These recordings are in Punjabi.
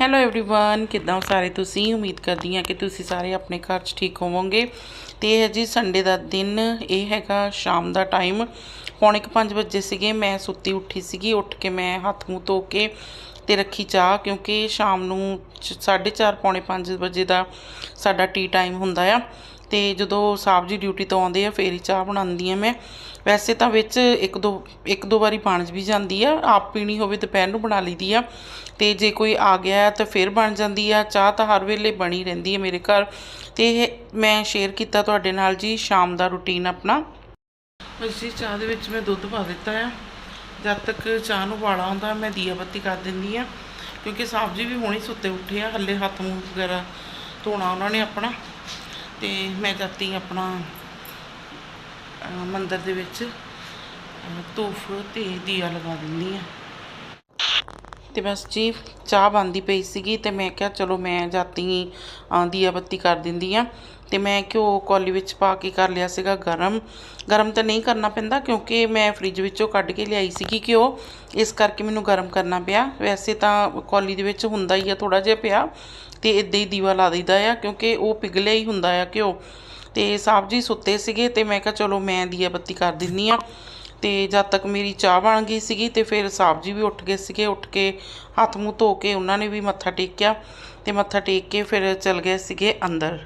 ਹੈਲੋ एवरीवन ਕਿੱਦਾਂ ਹੋ ਸਾਰੇ ਤੁਸੀਂ ਉਮੀਦ ਕਰਦੀ ਹਾਂ ਕਿ ਤੁਸੀਂ ਸਾਰੇ ਆਪਣੇ ਘਰ 'ਚ ਠੀਕ ਹੋਵੋਗੇ ਤੇ ਇਹ ਹੈ ਜੀ ਸੰਡੇ ਦਾ ਦਿਨ ਇਹ ਹੈਗਾ ਸ਼ਾਮ ਦਾ ਟਾਈਮ ਪੌਣੇ ਕੁ ਪੰਜ ਵਜੇ ਸੀਗੇ ਮੈਂ ਸੁੱਤੀ ਉੱਠੀ ਸੀਗੀ ਉੱਠ ਕੇ ਮੈਂ ਹੱਥ ਮੂੰਹ ਧੋ ਕੇ ਤੇ ਰੱਖੀ ਚਾਹ ਕਿਉਂਕਿ ਸ਼ਾਮ ਨੂੰ 4:30 ਪੌਣੇ 5 ਵਜੇ ਦਾ ਸਾਡਾ ਟੀ ਟਾਈਮ ਹੁੰਦਾ ਆ ਤੇ ਜਦੋਂ ਸਾਹਿਬ ਜੀ ਡਿਊਟੀ ਤੋਂ ਆਉਂਦੇ ਆ ਫੇਰ ਹੀ ਚਾਹ ਬਣਾਉਂਦੀ ਆ ਮੈਂ ਵੈਸੇ ਤਾਂ ਵਿੱਚ ਇੱਕ ਦੋ ਇੱਕ ਦੋ ਵਾਰੀ ਬਣ ਵੀ ਜਾਂਦੀ ਆ, ਆਪ ਪੀਣੀ ਹੋਵੇ ਦੁਪਹਿਰ ਨੂੰ ਬਣਾ ਲਈਦੀ ਆ। ਤੇ ਜੇ ਕੋਈ ਆ ਗਿਆ ਤਾਂ ਫਿਰ ਬਣ ਜਾਂਦੀ ਆ, ਚਾਹ ਤਾਂ ਹਰ ਵੇਲੇ ਬਣੀ ਰਹਿੰਦੀ ਹੈ ਮੇਰੇ ਘਰ। ਤੇ ਮੈਂ ਸ਼ੇਅਰ ਕੀਤਾ ਤੁਹਾਡੇ ਨਾਲ ਜੀ ਸ਼ਾਮ ਦਾ ਰੁਟੀਨ ਆਪਣਾ। ਅਸੀਂ ਚਾਹ ਦੇ ਵਿੱਚ ਮੈਂ ਦੁੱਧ ਪਾ ਦਿੱਤਾ ਆ। ਜਦ ਤੱਕ ਚਾਹ ਨੂੰ ਵਾਲਾ ਹੁੰਦਾ ਮੈਂ ਦੀਆ ਬੱਤੀ ਕਰ ਦਿੰਦੀ ਆ। ਕਿਉਂਕਿ ਸਾਹਿਬ ਜੀ ਵੀ ਹੁਣੇ ਸੁੱਤੇ ਉੱਠੇ ਆ, ਹੱਲੇ ਹੱਥ ਮੂੰਹ ਵਗੈਰਾ ਧੋਣਾ ਉਹਨਾਂ ਨੇ ਆਪਣਾ। ਤੇ ਮੈਂ ਜਦ ਜਾਂਦੀ ਆਪਣਾ ਮੰਦਰ ਦੇ ਵਿੱਚ ਧੂਫ ਤੇ ਦੀਆ ਲਗਾ ਦਿੰਦੀ ਆ। ਤੇ ਬਸ ਜੀ, ਚਾਹ ਬਣਦੀ ਪਈ ਸੀਗੀ ਤੇ ਮੈਂ ਕਿਹਾ ਚਲੋ ਮੈਂ ਜਾਤੀ ਦੀਆ ਬੱਤੀ ਕਰ ਦਿੰਦੀ ਆ। ਤੇ ਮੈਂ ਘਿਓ ਕੋਲੀ ਵਿੱਚ ਪਾ ਕੇ ਕਰ ਲਿਆ ਸੀਗਾ ਗਰਮ। ਗਰਮ ਤਾਂ ਨਹੀਂ ਕਰਨਾ ਪੈਂਦਾ ਕਿਉਂਕਿ ਮੈਂ ਫ੍ਰਿਜ ਵਿੱਚੋਂ ਕੱਢ ਕੇ ਲਿਆਈ ਸੀਗੀ ਘਿਓ। ਇਸ ਕਰਕੇ ਮੈਨੂੰ ਗਰਮ ਕਰਨਾ ਪਿਆ। ਵੈਸੇ ਤਾਂ ਕੌਲੀ ਦੇ ਵਿੱਚ ਹੁੰਦਾ ਹੀ ਆ ਥੋੜਾ ਜਿਹਾ ਪਿਆ। ਅਤੇ ਇੱਦਾਂ ਹੀ ਦੀਵਾ ਲਾ ਦਈਦਾ ਆ, ਕਿਉਂਕਿ ਉਹ ਪਿਘਲਿਆ ਹੀ ਹੁੰਦਾ ਆ ਘਿਓ। ਅਤੇ ਸਾਹਿਬ ਜੀ ਸੁੱਤੇ ਸੀਗੇ ਅਤੇ ਮੈਂ ਕਿਹਾ ਚਲੋ ਮੈਂ ਦੀਆ ਬੱਤੀ ਕਰ ਦਿੰਨੀ ਆ। ਤੇ ਜਦ ਤੱਕ ਮੇਰੀ ਚਾਹ ਬਣ ਗਈ ਸੀਗੀ ਤੇ ਫਿਰ ਸਾਹਿਬ ਜੀ ਵੀ ਉੱਠ ਗਏ ਸੀਗੇ, ਉੱਠ ਕੇ ਹੱਥ ਮੂੰਹ ਧੋ ਕੇ ਉਹਨਾਂ ਨੇ ਵੀ ਮੱਥਾ ਟੇਕਿਆ। ਤੇ ਮੱਥਾ ਟੇਕ ਕੇ ਫਿਰ ਚਲ ਗਏ ਸੀਗੇ ਅੰਦਰ।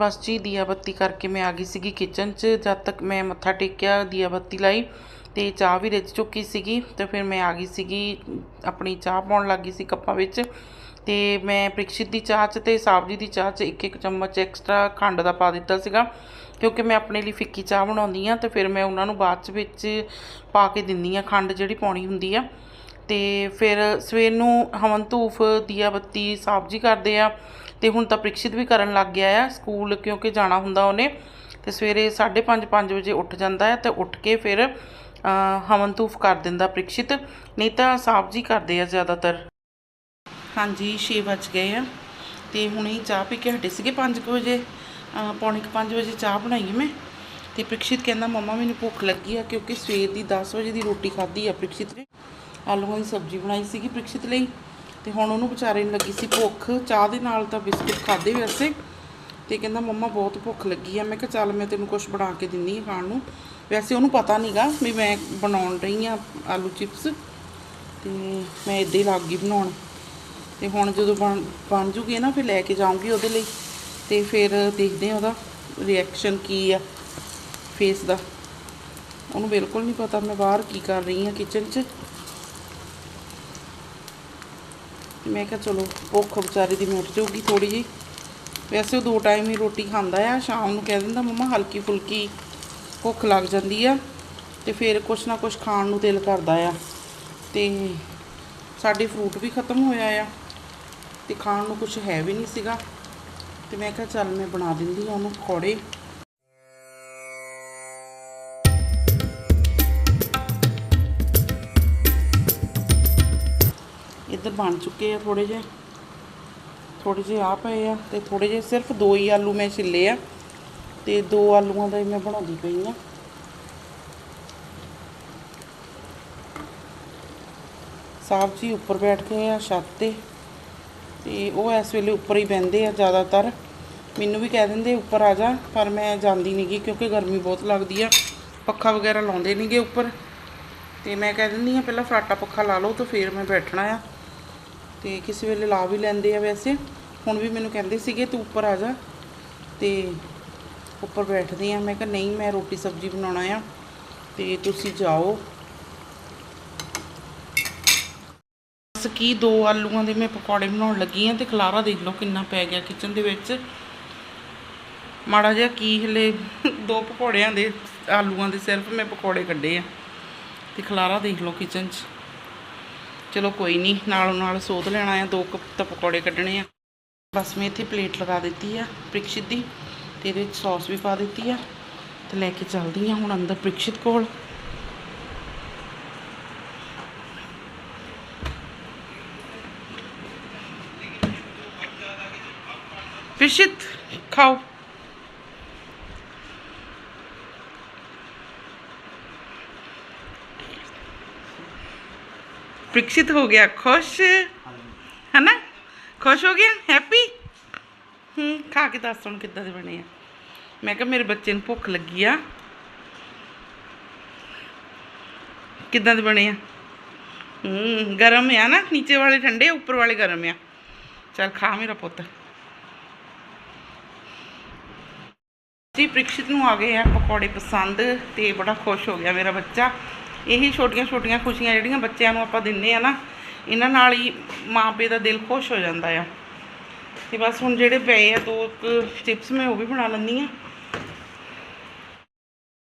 ਬਸ ਜੀ ਦੀਆ ਬੱਤੀ ਕਰਕੇ ਮੈਂ ਆ ਗਈ ਸੀਗੀ ਕਿਚਨ 'ਚ। ਜਦ ਤੱਕ ਮੈਂ ਮੱਥਾ ਟੇਕਿਆ ਦੀਆ ਬੱਤੀ ਲਾਈ ਤੇ ਚਾਹ ਵੀ ਰਿੱਝ ਚੁੱਕੀ ਸੀਗੀ ਤੇ ਫਿਰ ਮੈਂ ਆ ਗਈ ਸੀਗੀ, ਆਪਣੀ ਚਾਹ ਪਾਉਣ ਲੱਗ ਗਈ ਸੀ ਕੱਪਾਂ ਵਿੱਚ ਤੇ ਮੈਂ ਪ੍ਰੀਕਸ਼ਿਤ ਦੀ ਚਾਹ 'ਚ ਤੇ ਸਾਬਜੀ ਦੀ ਚਾਹ 'ਚ ਇੱਕ ਇੱਕ ਚਮਚ ਐਕਸਟਰਾ ਖੰਡ ਦਾ ਪਾ ਦਿੱਤਾ ਸੀਗਾ ਕਿਉਂਕਿ ਮੈਂ ਆਪਣੇ ਲਈ ਫਿੱਕੀ ਚਾਹ ਬਣਾਉਂਦੀ ਆ ਤੇ ਫਿਰ ਮੈਂ ਉਹਨਾਂ ਨੂੰ ਬਾਅਦ 'ਚ ਵਿੱਚ ਪਾ ਕੇ ਦਿੰਦੀ ਆ ਖੰਡ ਜਿਹੜੀ ਪਾਉਣੀ ਹੁੰਦੀ ਆ। ਤੇ ਫਿਰ ਸਵੇਰ ਨੂੰ ਹਵਨ ਧੂਫ ਦੀਆ ਬੱਤੀ ਸਾਬਜੀ ਕਰਦੇ ਆ। ਤੇ ਹੁਣ ਤਾਂ ਪ੍ਰੀਕਸ਼ਿਤ ਵੀ ਕਰਨ ਲੱਗ ਗਿਆ ਆ ਸਕੂਲ ਕਿਉਂਕਿ ਜਾਣਾ ਹੁੰਦਾ ਉਹਨੇ ਤੇ ਸਵੇਰੇ 5:30 5 ਵਜੇ ਉੱਠ ਜਾਂਦਾ ਆ ਤੇ ਉੱਠ ਕੇ ਫਿਰ ਹਵਨ ਧੂਫ ਕਰ ਦਿੰਦਾ ਪ੍ਰੀਕਸ਼ਿਤ ਨਹੀਂ ਤਾਂ ਸਾਫ਼ ਜੀ ਕਰਦੇ ਆ ਜ਼ਿਆਦਾਤਰ। ਹਾਂਜੀ 6 ਵੱਜ ਗਏ ਆ ਤੇ ਹੁਣੇ ਚਾਹ ਪੀ ਕੇ ਹਟੇ ਸੀਗੇ 5 ਵਜੇ ਅ, ਪੌਣੇ 5 ਵਜੇ ਚਾਹ ਬਣਾਈ ਮੈਂ ਤੇ ਪ੍ਰੀਕਸ਼ਿਤ ਕਹਿੰਦਾ ਮੰਮਾ ਮੈਨੂੰ ਭੁੱਖ ਲੱਗੀ ਆ ਕਿਉਂਕਿ ਸਵੇਰ ਦੀ 10 ਵਜੇ ਦੀ ਰੋਟੀ ਖਾਧੀ ਆ ਪ੍ਰੀਕਸ਼ਿਤ ਨੇ। ਆਲੂਆਂ ਦੀ ਸਬਜ਼ੀ ਬਣਾਈ ਸੀਗੀ ਪ੍ਰੀਕਸ਼ਿਤ ਲਈ। ਤੇ ਹੁਣ ਉਹਨੂੰ ਵਿਚਾਰੇ ਨੂੰ ਲੱਗੀ ਸੀ ਭੁੱਖ। ਚਾਹ ਦੇ ਨਾਲ ਤਾਂ ਬਿਸਕੁਟ ਖਾਦੇ ਵੈਸੇ ਤੇ ਕਹਿੰਦਾ, ਮੰਮਾ, ਬਹੁਤ ਭੁੱਖ ਲੱਗੀ ਆ। ਮੈਂ ਕਿਹਾ, ਚੱਲ ਮੈਂ ਤੈਨੂੰ ਕੁਝ ਬਣਾ ਕੇ ਦਿੰਨੀ ਆ ਖਾਣ ਨੂੰ। ਵੈਸੇ ਉਹਨੂੰ ਪਤਾ ਨਹੀਂਗਾ ਵੀ ਮੈਂ ਬਣਾਉਣ ਰਹੀ ਆ ਆਲੂ ਚਿਪਸ। ਤੇ ਮੈਂ ਇਦਾਂ ਹੀ ਲੱਗ ਗਈ ਬਣਾਉਣ। ਤੇ ਹੁਣ ਜਦੋਂ ਬਣ ਬਣ ਜੂਗੀ ਨਾ, ਫਿਰ ਲੈ ਕੇ ਜਾਊਂਗੀ ਉਹਦੇ ਲਈ। ਤੇ ਫਿਰ ਦੇਖਦੇ ਆ ਉਹਦਾ ਰਿਐਕਸ਼ਨ ਕੀ ਆ ਫੇਸ ਦਾ। ਉਹਨੂੰ ਬਿਲਕੁਲ ਨਹੀਂ ਪਤਾ ਮੈਂ ਬਾਹਰ ਕੀ ਕਰ ਰਹੀ ਆ ਕਿਚਨ 'ਚ ਤੇ ਮੈਂ ਕਿਹਾ ਚਲੋ ਭੁੱਖ ਵਿਚਾਰੇ ਦੀ ਮਿਟ ਜਾਊਗੀ ਥੋੜੀ ਜੀ ਵੈਸੇ ਉਹ ਦੋ ਟਾਈਮ ਹੀ ਰੋਟੀ ਖਾਂਦਾ ਆ, ਸ਼ਾਮ ਨੂੰ ਕਹਿ ਦਿੰਦਾ, ਮੰਮਾ ਹਲਕੀ ਫੁਲਕੀ ਭੁੱਖ ਲੱਗ ਜਾਂਦੀ ਆ। ਤੇ ਫਿਰ ਕੁਛ ਨਾ ਕੁਛ ਖਾਣ ਨੂੰ ਦਿਲ ਕਰਦਾ ਆ। ਤੇ ਸਾਡੇ ਫਰੂਟ ਵੀ ਖਤਮ ਹੋਇਆ ਆ ਤੇ ਖਾਣ ਨੂੰ ਕੁਛ ਹੈ ਵੀ ਨਹੀਂ ਸੀਗਾ। ਤੇ ਮੈਂ ਕਿਹਾ, ਚੱਲ ਮੈਂ ਬਣਾ ਦਿੰਦੀ ਆ ਉਹਨੂੰ ਪਕੌੜੇ ਇੱਧਰ ਬਣ ਚੁੱਕੇ ਆ ਥੋੜੇ ਜਿਹੇ। ਥੋੜੇ ਜਿਹੇ ਆ ਪਏ ਆ ਤੇ ਥੋੜੇ ਜਿਹੇ ਸਿਰਫ ਦੋ ਹੀ ਆਲੂ ਮੈਂ ਛਿੱਲੇ ਆ ਤੇ ਦੋ ਆਲੂਆਂ ਦਾ ਹੀ ਮੈਂ ਬਣਾਉਂਦੀ ਪਈ ਆ। ਸਾਹਿਬ ਜੀ ਉੱਪਰ ਬੈਠ ਕੇ ਆ ਛੱਤ ਤੇ ਤੇ ਉਹ ਇਸ ਵੇਲੇ ਉੱਪਰ ਹੀ ਬਹਿੰਦੇ ਆ ਜ਼ਿਆਦਾਤਰ। ਮੈਨੂੰ ਵੀ ਕਹਿ ਦਿੰਦੇ ਉੱਪਰ ਆ ਜਾ, ਪਰ ਮੈਂ ਜਾਂਦੀ ਨਹੀਂਗੀ ਕਿਉਂਕਿ ਗਰਮੀ ਬਹੁਤ ਲੱਗਦੀ ਆ। ਪੱਖਾ ਵਗੈਰਾ ਲਾਉਂਦੇ ਨਹੀਂਗੇ ਉੱਪਰ। ਤੇ ਮੈਂ ਕਹਿ ਦਿੰਦੀ ਆ, ਪਹਿਲਾਂ ਫਰਾਟਾ ਪੱਖਾ ਲਾ ਲਓ ਤਾਂ ਫਿਰ ਮੈਂ ਬੈਠਣਾ ਆ। ਤੇ ਕਿਸੇ ਵੇਲੇ ਲਾ ਵੀ ਲੈਂਦੇ ਆ ਵੈਸੇ। ਹੁਣ ਵੀ ਮੈਨੂੰ ਕਹਿੰਦੇ ਸੀਗੇ, ਤੂੰ ਉੱਪਰ ਆ ਜਾ। ਤੇ ਉੱਪਰ ਬੈਠਦੇ ਆ। ਮੈਂ ਕਿਹਾ, ਨਹੀਂ, ਮੈਂ ਰੋਟੀ ਸਬਜ਼ੀ ਬਣਾਉਣਾ ਆ, ਤੇ ਤੁਸੀਂ ਜਾਓ। ਬਸ ਕੀ ਦੋ ਆਲੂਆਂ ਦੇ ਮੈਂ ਪਕੌੜੇ ਬਣਾਉਣ ਲੱਗੀ ਆ ਤੇ ਖਲਾਰਾ ਦੇਖ ਲਓ ਕਿੰਨਾ ਪੈ ਗਿਆ ਕਿਚਨ ਦੇ ਵਿੱਚ। ਮਾੜਾ ਜਿਹਾ ਕੀ ਹਲੇ ਦੋ ਪਕੌੜਿਆਂ ਦੇ ਆਲੂਆਂ ਦੇ ਸਿਰਫ ਮੈਂ ਪਕੌੜੇ ਕੱਢੇ ਆ। ਤੇ ਖਲਾਰਾ ਦੇਖ ਲਓ ਕਿਚਨ 'ਚ। ਚਲੋ ਕੋਈ ਨਹੀਂ ਨਾਲੋਂ ਨਾਲ ਸੋਧ ਲੈਣਾ ਆ, ਦੋ ਕੱਪ ਤਾਂ ਪਕੌੜੇ ਕੱਢਣੇ ਆ। ਬਸ ਮੈਂ ਇੱਥੇ ਪਲੇਟ ਲਗਾ ਦਿੱਤੀ ਆ ਪ੍ਰਿਕਸ਼ਿਤ ਦੀ ਤੇ ਇਹਦੇ ਵਿੱਚ ਸੌਸ ਵੀ ਪਾ ਦਿੱਤੀ ਆ ਤੇ ਲੈ ਕੇ ਚੱਲਦੀ ਆ ਹੁਣ ਅੰਦਰ ਪ੍ਰਿਕਸ਼ਿਤ ਕੋਲ। ਪ੍ਰਿਕਸ਼ਿਤ ਖਾਓ। ਪ੍ਰਿਕਸ਼ਿਤ ਹੋ ਗਿਆ, ਖੁਸ਼? ਹੈਨਾ? ਖੁਸ਼ ਹੋ ਗਿਆ? ਹੈਪੀ ਹੂੰ, ਖਾ ਕੇ ਦੱਸ ਹੁਣ ਕਿੱਦਾਂ ਦੇ ਬਣੇ ਆ। ਮੈਂ ਕਿਹਾ ਮੇਰੇ ਬੱਚੇ ਨੂੰ ਭੁੱਖ ਲੱਗੀ ਆ। ਕਿੱਦਾਂ ਦੇ ਬਣੇ ਆ? ਹੂੰ, ਗਰਮ ਆ ਨਾ, ਨੀਚੇ ਵਾਲੇ ਠੰਡੇ, ਉੱਪਰ ਵਾਲੇ ਗਰਮ ਆ। ਚਲ ਖਾ ਮੇਰਾ ਪੁੱਤ। ਜੀ ਪ੍ਰਿਕਸ਼ਿਤ ਨੂੰ ਆ ਗਏ ਆ, ਪਕੌੜੇ ਪਸੰਦ, ਤੇ ਬੜਾ ਖੁਸ਼ ਹੋ ਗਿਆ ਮੇਰਾ ਬੱਚਾ। ਇਹੀ ਛੋਟੀਆਂ ਛੋਟੀਆਂ ਖੁਸ਼ੀਆਂ ਜਿਹੜੀਆਂ ਬੱਚਿਆਂ ਨੂੰ ਆਪਾਂ ਦਿੰਨੇ ਆ ਨਾ, ਇਹਨਾਂ ਨਾਲ ਹੀ ਮਾਂ ਪਿਓ ਦਾ ਦਿਲ ਖੁਸ਼ ਹੋ ਜਾਂਦਾ ਆ। ਤੇ ਬਸ ਹੁਣ ਜਿਹੜੇ ਪਏ ਆ, ਦੋ ਚਿਪਸ ਮੈਂ ਉਹ ਵੀ ਬਣਾ ਲੈਂਦੀ ਆ।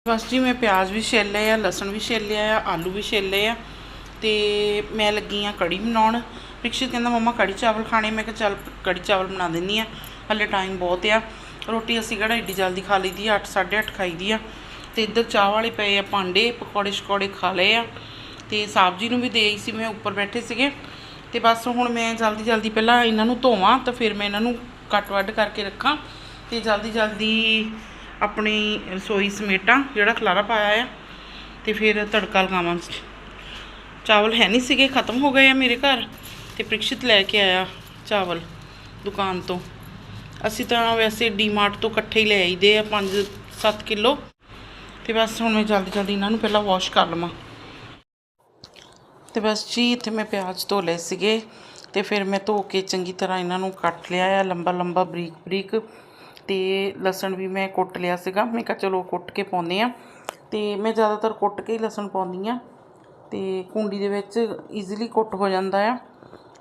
ਬਸ ਜੀ ਮੈਂ ਪਿਆਜ਼ ਵੀ ਛਿੱਲ ਲਏ ਆ, ਲਸਣ ਵੀ ਛਿੱਲ ਲਿਆ ਆ, ਆਲੂ ਵੀ ਛਿੱਲ ਲਏ ਆ, ਤੇ ਮੈਂ ਲੱਗੀ ਆ ਕੜੀ ਬਣਾਉਣ। ਪ੍ਰਿਕਸ਼ਿਤ ਕਹਿੰਦਾ, ਮੰਮਾ, ਕੜੀ ਚਾਵਲ ਖਾਣੇ। ਮੈਂ ਕਿਹਾ, ਚੱਲ ਕੜੀ ਚਾਵਲ ਬਣਾ ਦਿੰਨੀ ਆ। ਹਲੇ ਟਾਈਮ ਬਹੁਤ ਆ। ਰੋਟੀ ਅਸੀਂ ਕਿਹੜਾ ਏਡੀ ਜਲਦੀ ਖਾ ਲਈਦੀ ਆ 8 8:30 ਖਾਈਦੀ ਆ। ਤੇ ਇੱਧਰ ਚਾਹ ਵਾਲੇ ਪਏ ਆ, ਭਾਂਡੇ, ਪਕੌੜੇ ਸ਼ਕੌੜੇ ਖਾ ਲਏ ਆ। ਤੇ ਸਬਜ਼ੀ ਨੂੰ ਵੀ ਦੇਈ ਸੀ, ਮੈਂ ਉੱਪਰ ਬੈਠੇ ਸੀਗੇ। ਤੇ ਬਸ ਹੁਣ ਮੈਂ ਜਲਦੀ ਜਲਦੀ ਪਹਿਲਾਂ ਇਹਨਾਂ ਨੂੰ ਧੋਵਾਂ, ਤਾਂ ਫਿਰ ਮੈਂ ਇਹਨਾਂ ਨੂੰ ਕੱਟ ਵੱਢ ਕਰਕੇ ਰੱਖਾਂ। ਤੇ ਜਲਦੀ ਜਲਦੀ ਆਪਣੀ ਰਸੋਈ ਸਮੇਟਾਂ, ਜਿਹੜਾ ਖਲਾਰਾ ਪਾਇਆ ਆ, ਤੇ ਫਿਰ ਤੜਕਾ ਲਗਾਵਾਂ। ਚਾਵਲ ਹੈ ਨਹੀਂ ਸੀਗੇ, ਖਤਮ ਹੋ ਗਏ ਆ ਮੇਰੇ ਘਰ, ਤੇ ਪ੍ਰਿਕਸ਼ਿਤ ਲੈ ਕੇ ਆਇਆ ਚਾਵਲ ਦੁਕਾਨ ਤੋਂ। ਅਸੀਂ ਤਾਂ ਵੈਸੇ ਡੀਮਾਰਟ ਤੋਂ ਇਕੱਠੇ ਹੀ ਲੈ ਆਈਦੇ ਆ 5-7 ਕਿਲੋ। ਤੇ ਬਸ ਹੁਣ ਮੈਂ ਜਲਦੀ ਜਲਦੀ ਇਹਨਾਂ ਨੂੰ ਪਹਿਲਾਂ ਵਾਸ਼ ਕਰ ਲਵਾਂ। ਤੇ ਬਸ ਜੀ, ਇੱਥੇ ਮੈਂ ਪਿਆਜ਼ ਧੋ ਲਏ ਸੀਗੇ ਤੇ ਫਿਰ ਮੈਂ ਧੋ ਕੇ ਚੰਗੀ ਤਰ੍ਹਾਂ ਇਹਨਾਂ ਨੂੰ ਕੱਟ ਲਿਆ ਆ, ਲੰਬਾ ਲੰਬਾ ਬਰੀਕ ਬਰੀਕ ਤੇ ਲਸਣ ਵੀ ਮੈਂ ਕੁੱਟ ਲਿਆ ਸੀਗਾ। ਮੈਂ ਕਿਹਾ ਚਲੋ ਕੁੱਟ ਕੇ ਪਾਉਂਦੇ ਆ ਤੇ ਮੈਂ ਜ਼ਿਆਦਾਤਰ ਕੁੱਟ ਕੇ ਹੀ ਲਸਣ ਪਾਉਂਦੀ ਆ ਤੇ ਕੁੰਡੀ ਦੇ ਵਿੱਚ ਈਜ਼ੀਲੀ ਕੁੱਟ ਹੋ ਜਾਂਦਾ ਆ।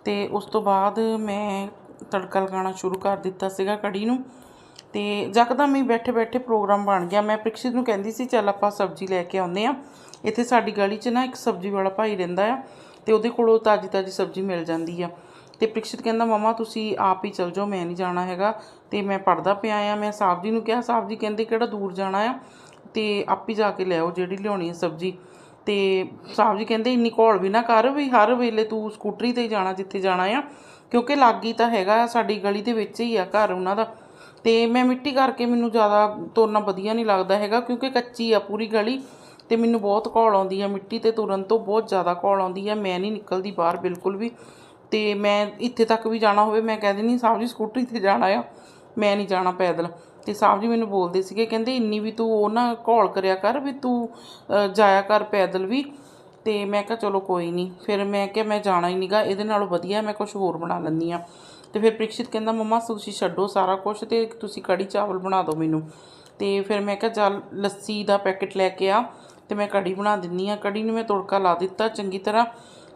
ਤੇ ਉਸ ਤੋਂ ਬਾਅਦ ਮੈਂ ਤੜਕਾ ਲਗਾਉਣਾ ਸ਼ੁਰੂ ਕਰ ਦਿੱਤਾ ਸੀਗਾ ਕੜੀ ਨੂੰ। ਤੇ ਯਕਦਮ ਹੀ ਬੈਠੇ ਬੈਠੇ ਪ੍ਰੋਗਰਾਮ ਬਣ ਗਿਆ। ਮੈਂ ਪ੍ਰਿਕਸ਼ਿਤ ਨੂੰ ਕਹਿੰਦੀ ਸੀ, ਚੱਲ ਆਪਾਂ ਸਬਜ਼ੀ ਲੈ ਕੇ ਆਉਂਦੇ ਆ ਇੱਥੇ ਸਾਡੀ ਗਲੀ 'ਚ ਨਾ ਇੱਕ ਸਬਜ਼ੀ ਵਾਲਾ ਭਾਈ ਰਹਿੰਦਾ ਆ ਤੇ ਉਹਦੇ ਕੋਲੋਂ ਤਾਜੀ ਤਾਜੀ ਸਬਜ਼ੀ ਮਿਲ ਜਾਂਦੀ ਆ। ਤੇ ਪ੍ਰਿਕਸ਼ਿਤ ਕਹਿੰਦਾ, ਮਮਾ, ਤੁਸੀਂ ਆਪ ਹੀ ਚਲ ਜਾਓ, ਮੈਂ ਨਹੀਂ ਜਾਣਾ ਹੈਗਾ। ਤੇ ਮੈਂ ਪੜਦਾ ਪਿਆ ਆ। ਮੈਂ ਸਾਹਿਬ ਜੀ ਨੂੰ ਕਿਹਾ ਸਾਹਿਬ ਜੀ ਕਹਿੰਦੇ, ਕਿਹੜਾ ਦੂਰ ਜਾਣਾ ਆ? ਤੇ ਆਪ ਹੀ ਜਾ ਕੇ ਲੈ ਆਓ ਜਿਹੜੀ ਲਿਆਉਣੀ ਹੈ ਸਬਜ਼ੀ। ਤੇ ਸਾਹਿਬ ਜੀ ਕਹਿੰਦੇ, ਇੰਨੀ ਘੋਲ ਵੀ ਨਾ ਕਰ ਵੀ ਹਰ ਵੇਲੇ ਤੂੰ ਸਕੂਟਰੀ ਤੇ ਹੀ ਜਾਣਾ, ਜਿੱਥੇ ਜਾਣਾ ਆ। ਕਿਉਂਕਿ ਲਾਗੀ ਤਾਂ ਹੈਗਾ ਸਾਡੀ ਗਲੀ ਦੇ ਵਿੱਚ ਹੀ ਆ ਘਰ ਉਹਨਾਂ ਦਾ। ਅਤੇ ਮੈਂ ਮਿੱਟੀ ਕਰਕੇ ਮੈਨੂੰ ਜ਼ਿਆਦਾ ਤੁਰਨਾ ਵਧੀਆ ਨਹੀਂ ਲੱਗਦਾ ਹੈਗਾ, ਕਿਉਂਕਿ ਕੱਚੀ ਆ ਪੂਰੀ ਗਲੀ ਅਤੇ ਮੈਨੂੰ ਬਹੁਤ ਘੋਲ ਆਉਂਦੀ ਆ ਮਿੱਟੀ ਤੇ ਤੁਰਨ ਤੋਂ ਬਹੁਤ ਜ਼ਿਆਦਾ ਘੋਲ ਆਉਂਦੀ ਆ, ਮੈਂ ਨਹੀਂ ਨਿਕਲਦੀ ਬਾਹਰ ਬਿਲਕੁਲ ਵੀ। ਅਤੇ ਮੈਂ ਇੱਥੇ ਤੱਕ ਵੀ ਜਾਣਾ ਹੋਵੇ, ਮੈਂ ਕਹਿ ਦਿੰਦੀ ਸਾਹਿਬ ਜੀ ਸਕੂਟਰੀ ਤੇ ਜਾਣਾ ਆ, ਮੈਂ ਨਹੀਂ ਜਾਣਾ ਪੈਦਲ। ਤੇ ਸਾਹਿਬ ਜੀ ਮੈਨੂੰ ਬੋਲਦੇ ਸੀਗੇ, ਕਹਿੰਦੇ ਇੰਨੀ ਵੀ ਤੂੰ ਉਹ ਨਾ ਘੋਲ ਕਰਿਆ ਕਰ ਵੀ ਤੂੰ ਜਾਇਆ ਕਰ ਪੈਦਲ ਵੀ। ਤੇ ਮੈਂ ਕਿਹਾ ਚਲੋ ਕੋਈ ਨਹੀਂ, ਫਿਰ ਮੈਂ ਕਿਹਾ ਮੈਂ ਜਾਣਾ ਹੀ ਨਹੀਂਗਾ ਇਹਦੇ ਨਾਲੋਂ ਵਧੀਆ ਮੈਂ ਕੁਝ ਹੋਰ ਬਣਾ ਲੈਂਦੀ ਆ। ਤੇ ਫਿਰ ਪ੍ਰਿਕਸ਼ਿਤ ਕਹਿੰਦਾ, ਮੰਮਾ, ਤੁਸੀਂ ਛੱਡੋ ਸਾਰਾ ਕੁਝ ਤੇ ਤੁਸੀਂ ਕੜੀ ਚਾਵਲ ਬਣਾ ਦਿਓ ਮੈਨੂੰ। ਤੇ ਫਿਰ ਮੈਂ ਕਿਹਾ, ਚੱਲ, ਲੱਸੀ ਦਾ ਪੈਕੇਟ ਲੈ ਕੇ ਆ ਤੇ ਮੈਂ ਕੜੀ ਬਣਾ ਦਿੰਨੀ ਆ। ਕੜੀ ਨੂੰ ਮੈਂ ਤੜਕਾ ਲਾ ਦਿੱਤਾ ਚੰਗੀ ਤਰ੍ਹਾਂ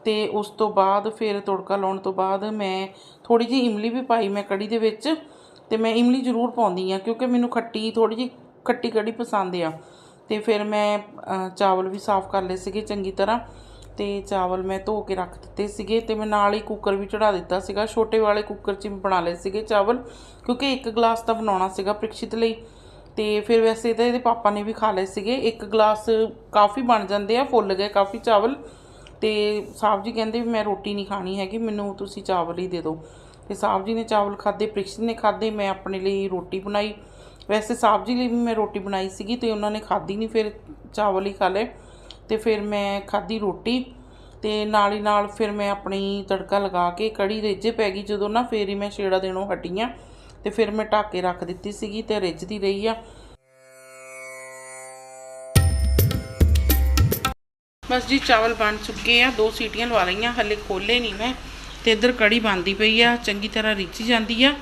ਤੇ ਉਸ ਤੋਂ ਬਾਅਦ ਫਿਰ ਤੜਕਾ ਲਾਉਣ ਤੋਂ ਬਾਅਦ ਮੈਂ ਥੋੜੀ ਜਿਹੀ ਇਮਲੀ ਵੀ ਪਾਈ ਮੈਂ ਕੜੀ ਦੇ ਵਿੱਚ ਤੇ ਮੈਂ ਇਮਲੀ ਜ਼ਰੂਰ ਪਾਉਂਦੀ ਆ ਕਿਉਂਕਿ ਮੈਨੂੰ ਖੱਟੀ ਥੋੜੀ ਜਿਹੀ ਖੱਟੀ ਕੜੀ ਪਸੰਦ ਆ। ਤੇ ਫਿਰ ਮੈਂ ਚਾਵਲ ਵੀ ਸਾਫ਼ ਕਰ ਲਏ ਸੀਗੇ ਚੰਗੀ ਤਰ੍ਹਾਂ ਤੇ ਚਾਵਲ ਮੈਂ ਧੋ ਕੇ ਰੱਖ ਦਿੱਤੇ ਸੀਗੇ ਤੇ ਮੈਂ ਨਾਲ ਹੀ ਕੁੱਕਰ ਵੀ ਚੜਾ ਦਿੱਤਾ ਸੀਗਾ। ਛੋਟੇ ਵਾਲੇ ਕੁੱਕਰ 'ਚ ਬਣਾ ਲਏ ਸੀਗੇ ਚਾਵਲ, ਕਿਉਂਕਿ ਇੱਕ ਗਲਾਸ ਤਾਂ ਬਣਾਉਣਾ ਸੀਗਾ ਪ੍ਰਿਕਸ਼ਿਤ ਲਈ। ਤੇ ਫਿਰ ਵੈਸੇ ਤਾਂ ਇਹਦੇ ਪਾਪਾ ਨੇ ਵੀ ਖਾ ਲਏ ਸੀਗੇ। ਇੱਕ ਗਲਾਸ ਕਾਫੀ ਬਣ ਜਾਂਦੇ ਆ, ਫੁੱਲ ਗਏ ਕਾਫੀ ਚਾਵਲ। ਤੇ ਸਾਹਿਬ ਜੀ ਕਹਿੰਦੇ ਵੀ ਮੈਂ ਰੋਟੀ ਨਹੀਂ ਖਾਣੀ ਹੈਗੀ, ਮੈਨੂੰ ਤੁਸੀਂ ਚਾਵਲ ਹੀ ਦੇ ਦਿਓ। ਤੇ ਸਾਹਿਬ ਜੀ ਨੇ ਚਾਵਲ ਖਾਦੇ ਪ੍ਰਿਕਸ਼ਿਤ ਨੇ ਖਾਦੇ ਮੈਂ ਆਪਣੇ ਲਈ ਰੋਟੀ ਬਣਾਈ। ਵੈਸੇ ਸਾਹਿਬ ਜੀ ਲਈ ਵੀ ਮੈਂ ਰੋਟੀ ਬਣਾਈ ਸੀਗੀ ਤੇ ਉਹਨਾਂ ਨੇ ਖਾਦੀ ਨਹੀਂ, ਫਿਰ ਚਾਵਲ ਹੀ ਖਾ ਲਏ। ਤੇ ਫਿਰ ਮੈਂ ਖਾਧੀ ਰੋਟੀ ਤੇ ਨਾਲ ਹੀ ਨਾਲ ਫਿਰ ਮੈਂ ਆਪਣੀ ਤੜਕਾ ਲਗਾ ਕੇ ਕੜੀ ਰਿੱਝੇ ਪੈ ਗਈ। ਜਦੋਂ ਨਾ ਫੇਰ ਹੀ ਮੈਂ ਛੇੜਾ ਦੇਣੋਂ ਹਟੀਆਂ ਤੇ ਫਿਰ ਮੈਂ ਢੱਕ ਕੇ ਰੱਖ ਦਿੱਤੀ ਸੀਗੀ ਤੇ ਰਿੱਝਦੀ ਰਹੀ ਆ। ਬਸ ਜੀ ਚਾਵਲ ਬਣ ਚੁੱਕੇ ਆ, ਦੋ ਸੀਟੀਆਂ ਲਵਾ ਲਈਆਂ, ਹਲੇ ਖੋਲੇ ਨਹੀਂ ਮੈਂ ਤੇ ਇੱਧਰ ਕੜੀ ਬਣਦੀ ਪਈ ਆ, ਚੰਗੀ ਤਰ੍ਹਾਂ ਰਿੱਝੀ ਜਾਂਦੀ ਆ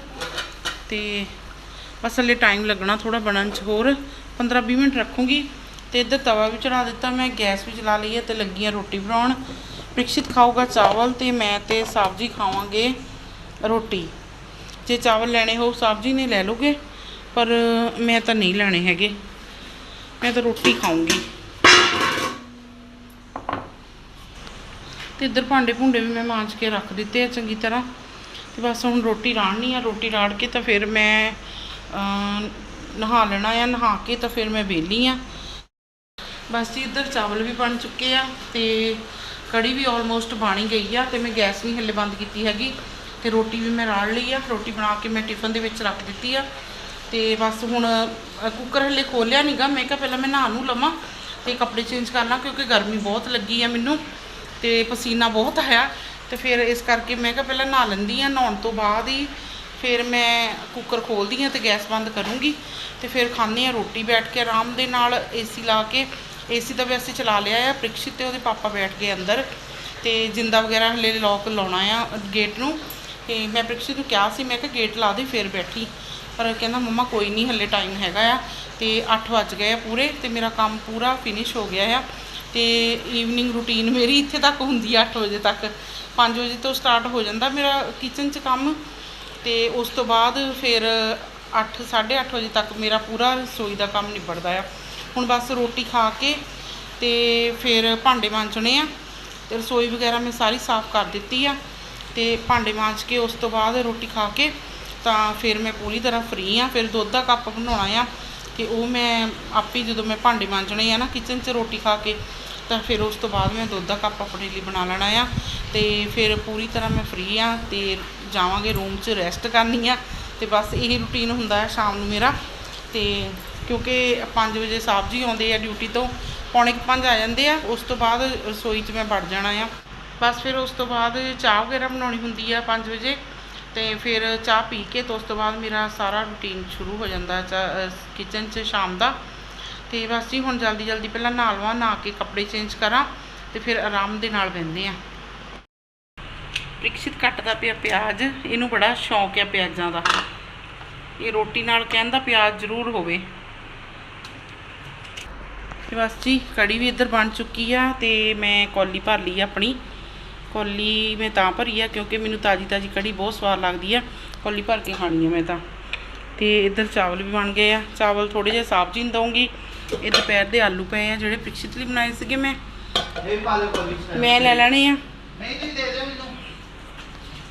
ਤੇ ਬਸ ਹਲੇ ਟਾਈਮ ਲੱਗਣਾ ਥੋੜਾ ਬਣਨ 'ਚ ਹੋਰ। 15-20 ਮਿੰਟ ਰੱਖੂੰਗੀ। ਤੇ ਇੱਧਰ ਤਵਾ ਵੀ ਚੜਾ ਦਿੱਤਾ, ਮੈਂ ਗੈਸ ਵੀ ਚਲਾ ਲਈ ਹੈ ਤੇ ਲੱਗੀ ਆ ਰੋਟੀ ਬਣਾਉਣ। ਪ੍ਰਿਕਸ਼ਿਤ ਖਾਊਗਾ ਚਾਵਲ ਤੇ ਮੈਂ ਤੇ ਸਬਜ਼ੀ ਖਾਵਾਂਗੇ ਰੋਟੀ। ਜੇ ਚਾਵਲ ਲੈਣੇ ਹੋ ਸਬਜ਼ੀ ਨੇ ਲੈ ਲੋਗੇ, ਪਰ ਮੈਂ ਤਾਂ ਨਹੀਂ ਲੈਣੇ ਹੈਗੇ। ਮੈਂ ਤਾਂ ਰੋਟੀ ਖਾਊਂਗੀ। ਤੇ ਇੱਧਰ ਭਾਂਡੇ ਭੁੰਡੇ ਵੀ ਮੈਂ ਮਾਂਜ ਕੇ ਰੱਖ ਦਿੱਤੇ ਆ ਚੰਗੀ ਤਰ੍ਹਾਂ। ਤੇ ਬਸ ਹੁਣ ਰੋਟੀ ਰਾਣਨੀ ਆ, ਰੋਟੀ ਰਾੜ ਕੇ ਤਾਂ ਫਿਰ ਮੈਂ ਨਹਾ ਲੈਣਾ ਆ, ਨਹਾ ਕੇ ਤਾਂ ਫਿਰ ਮੈਂ ਵਿਹਲੀ ਆ। ਬਸ ਜੀ ਇੱਧਰ ਚਾਵਲ ਵੀ ਬਣ ਚੁੱਕੇ ਆ ਤੇ ਕੜੀ ਵੀ ਆਲਮੋਸਟ ਬਣ ਗਈ ਆ ਤੇ ਮੈਂ ਗੈਸ ਨਹੀਂ ਹੱਲੇ ਬੰਦ ਕੀਤੀ ਹੈਗੀ ਤੇ ਰੋਟੀ ਵੀ ਮੈਂ ਰਾੜ ਲਈ ਆ ਰੋਟੀ ਬਣਾ ਕੇ ਮੈਂ ਟਿਫਨ ਦੇ ਵਿੱਚ ਰੱਖ ਦਿੱਤੀ ਆ ਤੇ ਬਸ ਹੁਣ ਅ, ਕੁੱਕਰ ਹੱਲੇ ਖੋਲਿਆ ਨਹੀਂਗਾ ਮੈਂ ਕਿਹਾ ਪਹਿਲਾਂ ਮੈਂ ਨਹਾ ਨੂੰ ਲਵਾਂ ਤੇ ਕੱਪੜੇ ਚੇਂਜ ਕਰ ਲਾਂ ਕਿਉਂਕਿ ਗਰਮੀ ਬਹੁਤ ਲੱਗੀ ਆ ਮੈਨੂੰ ਤੇ ਪਸੀਨਾ ਬਹੁਤ ਆਇਆ ਤੇ ਫਿਰ ਇਸ ਕਰਕੇ ਮੈਂ ਕਿਹਾ ਪਹਿਲਾਂ ਨਹਾ ਲੈਂਦੀ ਆ ਨਹਾਉਣ ਤੋਂ ਬਾਅਦ ਹੀ ਫਿਰ ਮੈਂ ਕੁੱਕਰ ਖੋਲਦੀ ਆ ਤੇ ਗੈਸ ਬੰਦ ਕਰੂੰਗੀ ਤੇ ਫਿਰ ਖਾਂਦੇ ਆ ਰੋਟੀ ਬੈਠ ਕੇ ਆਰਾਮ ਦੇ ਨਾਲ ਏਸੀ ਲਾ ਕੇ ਏਸੀ ਵੀ ਅਸੀਂ ਚਲਾ ਲਿਆ ਆ ਪ੍ਰਿਕਸ਼ਿਤ ਤੇ ਉਹਦੇ ਪਾਪਾ ਬੈਠ ਗਏ ਅੰਦਰ ਤੇ ਜਿੰਦਾ ਵਗੈਰਾ ਹਲੇ ਲੋਕ ਲਾਉਣਾ ਆ ਗੇਟ ਨੂੰ। ਤੇ ਮੈਂ ਪ੍ਰਿਕਸ਼ਿਤ ਨੂੰ ਕਿਹਾ ਸੀ, ਮੈਂ ਕਿਹਾ ਗੇਟ ਲਾ ਦੇ, ਫਿਰ ਬੈਠੀ। ਪਰ ਕਹਿੰਦਾ, ਮੰਮਾ, ਕੋਈ ਨਹੀਂ, ਹਲੇ ਟਾਈਮ ਹੈਗਾ ਆ। ਤੇ 8 ਵੱਜ ਗਏ ਆ ਪੂਰੇ ਤੇ ਮੇਰਾ ਕੰਮ ਪੂਰਾ ਫਿਨਿਸ਼ ਹੋ ਗਿਆ ਆ। ਤੇ ਈਵਨਿੰਗ ਰੂਟੀਨ ਮੇਰੀ ਇੱਥੇ ਤੱਕ ਹੁੰਦੀ ਆ 8 ਵਜੇ ਤੱਕ। 5 ਵਜੇ ਤੋਂ ਸਟਾਰਟ ਹੋ ਜਾਂਦਾ ਮੇਰਾ ਕਿਚਨ 'ਚ ਕੰਮ। ਤੇ ਉਸ ਤੋਂ ਬਾਅਦ ਫਿਰ 8 8:30 ਵਜੇ ਤੱਕ ਮੇਰਾ ਪੂਰਾ ਰਸੋਈ ਦਾ ਕੰਮ ਨਿਬੜਦਾ ਆ। ਹੁਣ ਬਸ ਰੋਟੀ ਖਾ ਕੇ ਤੇ ਫਿਰ ਭਾਂਡੇ ਮਾਂਜਣੇ ਆ ਤੇ ਰਸੋਈ ਵਗੈਰਾ ਮੈਂ ਸਾਰੀ ਸਾਫ਼ ਕਰ ਦਿੱਤੀ ਆ ਤੇ ਭਾਂਡੇ ਮਾਂਜ ਕੇ ਉਸ ਤੋਂ ਬਾਅਦ ਰੋਟੀ ਖਾ ਕੇ ਤਾਂ ਫਿਰ ਮੈਂ ਪੂਰੀ ਤਰ੍ਹਾਂ ਫ੍ਰੀ ਆ, ਫਿਰ ਦੁੱਧ ਦਾ ਕੱਪ ਬਣਾਉਣਾ ਆ ਤੇ ਉਹ ਮੈਂ ਆਪੇ ਜਦੋਂ ਮੈਂ ਭਾਂਡੇ ਮਾਂਜਣੇ ਆ ਨਾ ਕਿਚਨ 'ਚ ਰੋਟੀ ਖਾ ਕੇ ਤਾਂ ਫਿਰ ਉਸ ਤੋਂ ਬਾਅਦ ਮੈਂ ਦੁੱਧ ਦਾ ਕੱਪ ਆਪਣੇ ਲਈ ਬਣਾ ਲੈਣਾ ਆ ਤੇ ਫਿਰ ਪੂਰੀ ਤਰ੍ਹਾਂ ਮੈਂ ਫ੍ਰੀ ਆ ਤੇ ਜਾਵਾਂਗੇ ਰੂਮ 'ਚ ਰੈਸਟ ਕਰਨੀ ਆ ਤੇ ਬਸ ਇਹ ਰੁਟੀਨ ਹੁੰਦਾ ਹੈ ਸ਼ਾਮ ਨੂੰ ਮੇਰਾ ਤੇ ਕਿਉਂਕਿ 5 ਵਜੇ ਸਾਹਿਬ ਜੀ ਆਉਂਦੇ ਆ ਡਿਊਟੀ ਤੋਂ, ਪੌਣੇ 5 ਆ ਜਾਂਦੇ ਆ, ਉਸ ਤੋਂ ਬਾਅਦ ਰਸੋਈ 'ਚ ਮੈਂ ਵੜ ਜਾਣਾ ਆ। ਬਸ ਫਿਰ ਉਸ ਤੋਂ ਬਾਅਦ ਚਾਹ ਵਗੈਰਾ ਬਣਾਉਣੀ ਹੁੰਦੀ ਆ 5 ਵਜੇ, ਤੇ ਫਿਰ ਚਾਹ ਪੀ ਕੇ ਤੇ ਉਸ ਤੋਂ ਬਾਅਦ ਮੇਰਾ ਸਾਰਾ ਰੁਟੀਨ ਸ਼ੁਰੂ ਹੋ ਜਾਂਦਾ ਕਿਚਨ 'ਚ ਸ਼ਾਮ ਦਾ। ਤੇ ਬਸ ਜੀ ਹੁਣ ਜਲਦੀ ਜਲਦੀ ਪਹਿਲਾਂ ਨਹਾ ਲਵਾਂ, ਨਹਾ ਕੇ ਕੱਪੜੇ ਚੇਂਜ ਕਰਾਂ ਤੇ ਫਿਰ ਆਰਾਮ ਦੇ ਨਾਲ ਬਹਿੰਦੇ ਆ। ਪ੍ਰਿਕਸ਼ਿਤ ਕੱਟਦਾ ਪਿਆ ਪਿਆਜ਼, ਇਹਨੂੰ ਬੜਾ ਸ਼ੌਂਕ ਆ ਪਿਆਜ਼ਾਂ ਦਾ। ਇਹ ਰੋਟੀ ਨਾਲ ਕਹਿੰਦਾ ਪਿਆਜ਼ ਜ਼ਰੂਰ ਹੋਵੇ। ਤੇ ਬਸ ਜੀ ਕੜੀ ਵੀ ਇੱਧਰ ਬਣ ਚੁੱਕੀ ਆ ਤੇ ਮੈਂ ਕੌਲੀ ਭਰ ਲਈ ਆਪਣੀ। ਕੌਲੀ ਮੈਂ ਤਾਂ ਭਰੀ ਆ ਕਿਉਂਕਿ ਮੈਨੂੰ ਤਾਜੀ ਤਾਜੀ ਕੜੀ ਬਹੁਤ ਸਵਾਦ ਲੱਗਦੀ ਆ। ਕੌਲੀ ਭਰ ਕੇ ਖਾਣੀ ਆ ਮੈਂ ਤਾਂ। ਤੇ ਇੱਧਰ ਚਾਵਲ ਵੀ ਬਣ ਗਏ ਆ। ਚਾਵਲ ਥੋੜੇ ਜਿਹਾ ਸਬਜ਼ੀ ਨੂੰ ਦਊਂਗੀ। ਇਹ ਦੁਪਹਿਰ ਦੇ ਆਲੂ ਪਏ ਆ ਜਿਹੜੇ ਪ੍ਰਿਕਸ਼ਿਤ ਲਈ ਬਣਾਏ ਸੀਗੇ ਮੈਂ। ਮੈਂ ਲੈ ਲੈਣੇ ਆ। ਨਹੀਂ ਤੁਸੀਂ ਦੇ ਦਿਓ ਮੈਨੂੰ।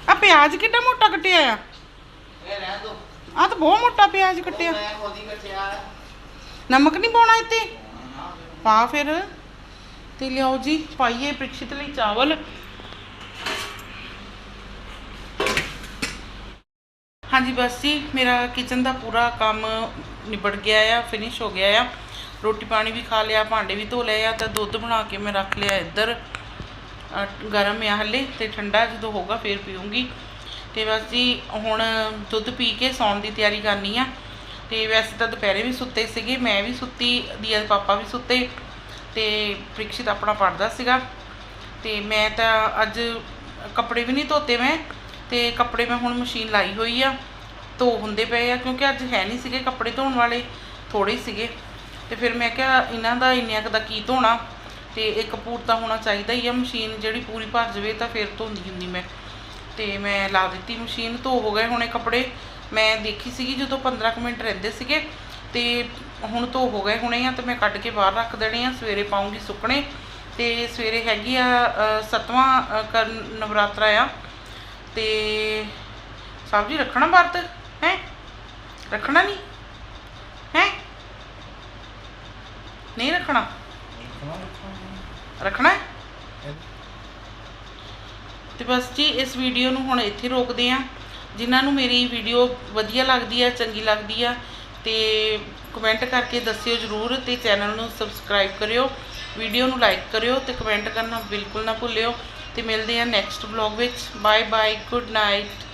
ਆ ਪਿਆਜ਼ ਕਿੱਡਾ ਮੋਟਾ ਕੱਟਿਆ ਆ? ਇਹ ਰਹਿ ਦੋ। ਆ ਤਾਂ ਬਹੁਤ ਮੋਟਾ ਪਿਆਜ਼ ਕੱਟਿਆ। ਨਮਕ ਨਹੀਂ ਪਾਉਣਾ ਇੱਥੇ? ਪਾ ਫਿਰ ਤੇ ਲਿਆਓ ਜੀ, ਪਾਈਏ ਪ੍ਰਿਕਸ਼ਿਤ ਲਈ ਚਾਵਲ। ਹਾਂਜੀ, ਬਸ ਜੀ, ਮੇਰਾ ਕਿਚਨ ਦਾ ਪੂਰਾ ਕੰਮ ਨਿਬੜ ਗਿਆ ਆ ਫਿਨਿਸ਼ ਹੋ ਗਿਆ ਆ। ਰੋਟੀ ਪਾਣੀ ਵੀ ਖਾ ਲਿਆ, ਭਾਂਡੇ ਵੀ ਧੋ ਲਏ ਆ ਤਾਂ ਦੁੱਧ ਬਣਾ ਕੇ ਮੈਂ ਰੱਖ ਲਿਆ ਇੱਧਰ। ਗਰਮ ਆ ਹਲੇ ਤੇ ਠੰਡਾ ਜਦੋਂ ਹੋਗਾ ਫੇਰ ਪੀਊਂਗੀ। ਤੇ ਬਸ ਜੀ, ਹੁਣ ਦੁੱਧ ਪੀ ਕੇ ਸੌਣ ਦੀ ਤਿਆਰੀ ਕਰਨੀ ਆ। ਤੇ ਵੈਸੇ ਤਾਂ ਦੁਪਹਿਰੇ ਵੀ ਸੁੱਤੇ ਸੀਗੇ, ਮੈਂ ਵੀ ਸੁੱਤੀ, ਦੀਆ ਦੇ ਪਾਪਾ ਵੀ ਸੁੱਤੇ ਤੇ ਪ੍ਰਿਕਸ਼ਿਤ ਆਪਣਾ ਪੜਦਾ ਸੀਗਾ। ਤੇ ਮੈਂ ਤਾਂ ਅੱਜ ਕੱਪੜੇ ਵੀ ਨਹੀਂ ਧੋਤੇ ਮੈਂ, ਤੇ ਕੱਪੜੇ ਮੈਂ ਹੁਣ ਮਸ਼ੀਨ ਲਾਈ ਹੋਈ ਆ, ਧੋ ਹੁੰਦੇ ਪਏ ਆ, ਕਿਉਂਕਿ ਅੱਜ ਹੈ ਨਹੀਂ ਸੀਗੇ ਕੱਪੜੇ ਧੋਣ ਵਾਲੇ ਥੋੜੇ ਸੀਗੇ। ਤੇ ਫਿਰ ਮੈਂ ਕਿਹਾ, ਇਹਨਾਂ ਦਾ ਇੰਨਿਆਂ ਕੁ ਦਾ ਕੀ ਧੋਣਾ? ਤੇ ਇੱਕ ਪੂਰ ਤਾਂ ਹੋਣਾ ਚਾਹੀਦਾ ਹੀ ਆ ਮਸ਼ੀਨ, ਜਿਹੜੀ ਪੂਰੀ ਭਰ ਜਾਵੇ ਤਾਂ ਫਿਰ ਧੋਂਦੀ ਹੁੰਦੀ ਮੈਂ। ਤੇ ਮੈਂ ਲਾ ਦਿੱਤੀ ਮਸ਼ੀਨ, ਧੋ ਹੋ ਗਏ ਹੁਣੇ ਕੱਪੜੇ। ਮੈਂ ਦੇਖੀ ਸੀਗੀ ਜਦੋਂ 15 ਕੁ ਮਿੰਟ ਰਹਿੰਦੇ ਸੀਗੇ ਤੇ ਹੁਣ ਧੋ ਹੋ ਗਏ ਹੁਣੇ ਆ ਤੇ ਮੈਂ ਕੱਢ ਕੇ ਬਾਹਰ ਰੱਖ ਦੇਣੇ ਆ ਸਵੇਰੇ ਪਾਉਂਗੀ ਸੁੱਕਣੇ ਤੇ ਸਵੇਰੇ ਹੈਗੀ ਆ ਅ, ਸੱਤਵਾਂ ਅ, ਨਵਰਾਤਰਾ ਆ ਤੇ ਜੀ ਰੱਖਣਾ ਵਰਤ ਹੈ? ਰੱਖਣਾ ਨਹੀਂ? ਹੈ? ਨਹੀਂ ਰੱਖਣਾ? ਰੱਖਣਾ? ਹੈ ਤੇ ਬਸ ਜੀ ਇਸ ਵੀਡੀਓ ਨੂੰ ਹੁਣ ਇੱਥੇ ਰੋਕਦੇ ਆ। ਜਿਨ੍ਹਾਂ ਨੂੰ ਮੇਰੀ ਵੀਡੀਓ ਵਧੀਆ ਲੱਗਦੀ ਆ, ਚੰਗੀ ਲੱਗਦੀ ਆ, ਤੇ ਕਮੈਂਟ ਕਰਕੇ ਦੱਸਿਓ ਜਰੂਰ ਤੇ ਚੈਨਲ ਨੂੰ ਸਬਸਕ੍ਰਾਈਬ ਕਰਿਓ ਵੀਡੀਓ ਨੂੰ ਲਾਈਕ ਕਰਿਓ ਤੇ ਕਮੈਂਟ ਕਰਨਾ ਬਿਲਕੁਲ ਨਾ ਭੁੱਲਿਓ ਤੇ ਮਿਲਦੇ ਆ ਨੈਕਸਟ ਵਲੌਗ ਵਿੱਚ। Bye bye good night